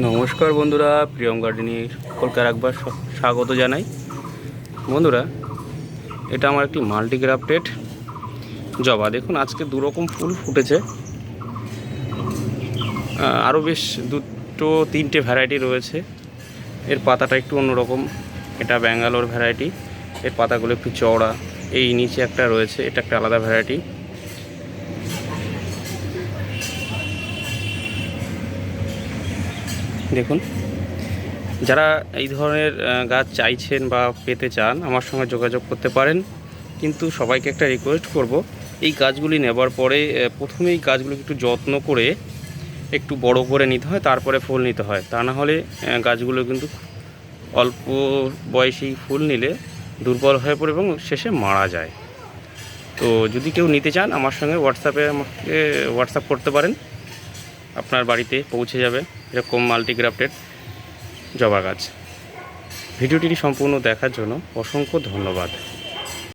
নমস্কার বন্ধুরা, প্রিয়ম গার্ডেনের সকলকে একবার স্বাগত জানাই। বন্ধুরা, এটা আমার একটি মাল্টিগ্রাফটেড জবা, দেখুন, আজকে দুরকম ফুল ফুটেছে। আরও বেশ দুটো, তিনটে ভ্যারাইটি রয়েছে। এর পাতাটা একটু অন্যরকম। এটা ব্যাঙ্গালোর ভ্যারাইটি এর পাতাগুলো একটু চওড়া। এই নিচে একটা রয়েছে, এটা একটা আলাদা ভ্যারাইটি দেখুন। যারা এই ধরনের গাছ চাইছেন বা পেতে চান আমার সঙ্গে যোগাযোগ করতে পারেন। কিন্তু সবাইকে একটা রিকোয়েস্ট করব এই গাছগুলি নেবার পরে আহ, প্রথমে এই গাছগুলোকে একটু যত্ন করে একটু বড় করে নিতে হয় তারপরে ফুল নিতে হয়। তা না হলে গাছগুলো কিন্তু অল্প বয়সেই ফুল নিলে দুর্বল হয়ে পড়ে এবং শেষে মারা যায়। তো যদি কেউ নিতে চান আমার সঙ্গে হোয়াটসঅ্যাপে আমাকে হোয়াটসঅ্যাপ করতে পারেন। আপনার বাড়িতে পৌঁছে যাবে এরকম মাল্টিগ্রাফটেড জবা গাছ। ভিডিওটি সম্পূর্ণ দেখার জন্য অসংখ্য ধন্যবাদ।